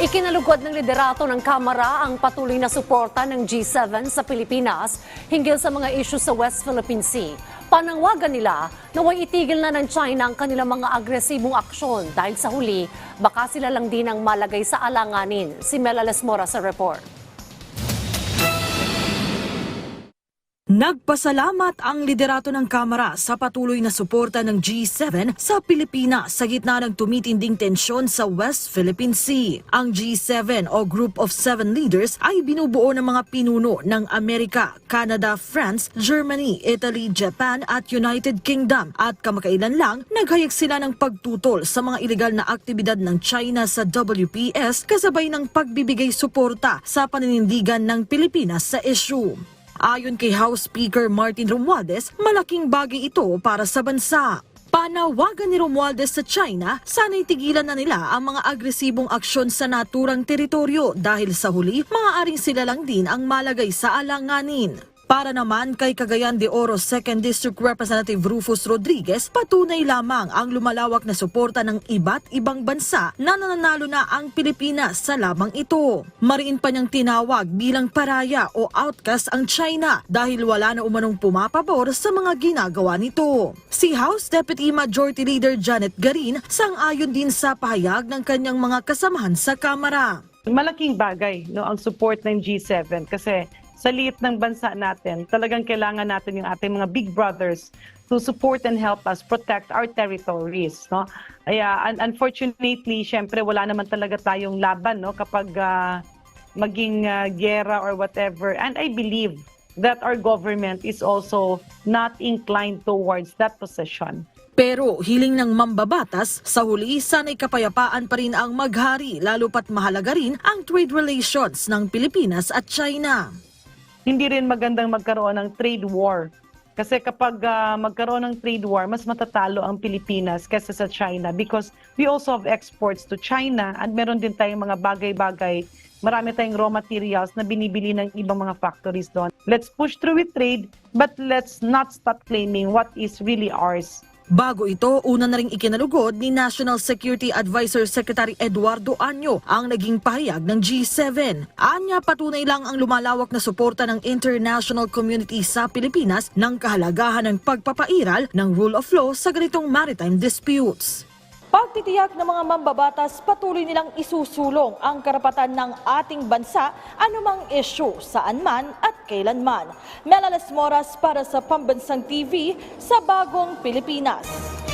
Ikinalugod ng liderato ng Kamara ang patuloy na suporta ng G7 sa Pilipinas hinggil sa mga isyu sa West Philippine Sea. Panangwagan nila na huwag itigil na ng China ang kanilang mga agresibong aksyon dahil sa huli, baka sila lang din ang malagay sa alanganin. Si Mela Lesmora sa report. Nagpasalamat ang liderato ng Kamara sa patuloy na suporta ng G7 sa Pilipinas sa gitna ng tumitinding tensyon sa West Philippine Sea. Ang G7 o Group of Seven Leaders ay binubuo ng mga pinuno ng Amerika, Canada, France, Germany, Italy, Japan at United Kingdom at kamakailan lang naghayag sila ng pagtutol sa mga ilegal na aktibidad ng China sa WPS kasabay ng pagbibigay suporta sa paninindigan ng Pilipinas sa issue. Ayon kay House Speaker Martin Romualdez, malaking bagay ito para sa bansa. Panawagan ni Romualdez sa China, sana'y tigilan na nila ang mga agresibong aksyon sa naturang teritoryo dahil sa huli, maaaring sila lang din ang malagay sa alanganin. Para naman kay Cagayan de Oro 2nd District Representative Rufus Rodriguez, patunay lamang ang lumalawak na suporta ng iba't ibang bansa na nananalo na ang Pilipinas sa labang ito. Mariin pa niyang tinawag bilang paraya o outcast ang China dahil wala na umanong pumapabor sa mga ginagawa nito. Si House Deputy Majority Leader Janet Garin sang-ayon din sa pahayag ng kanyang mga kasamahan sa Kamara. malaking bagay no ang support ng G7 kasi sa liit ng bansa natin, talagang kailangan natin yung ating mga big brothers to support and help us protect our territories, no? Kaya un- unfortunately, syempre wala naman talaga tayong laban no kapag ah, maging ah, gera or whatever. And I believe that our government is also not inclined towards that position. Pero hiling ng mambabatas, sa huli sana'y kapayapaan pa rin ang maghari lalo pat mahalaga rin ang trade relations ng Pilipinas at China. Hindi rin magandang magkaroon ng trade war. Kasi kapag ah, magkaroon ng trade war, mas matatalo ang Pilipinas kaysa sa China because we also have exports to China at meron din tayong mga bagay-bagay, marami tayong raw materials na binibili ng ibang mga factories doon. Let's push through with trade, but let's not stop claiming what is really ours. Bago ito, una na ring ikinalugod ni National Security Advisor Secretary Eduardo Anyo ang naging pahayag ng G7. Anya patunay lang ang lumalawak na suporta ng international community sa Pilipinas ng kahalagahan ng pagpapairal ng rule of law sa ganitong maritime disputes. Pagtitiyak ng mga mambabatas, patuloy nilang isusulong ang karapatan ng ating bansa anumang issue saan man at kailanman. Melales Moras para sa Pambansang TV sa Bagong Pilipinas.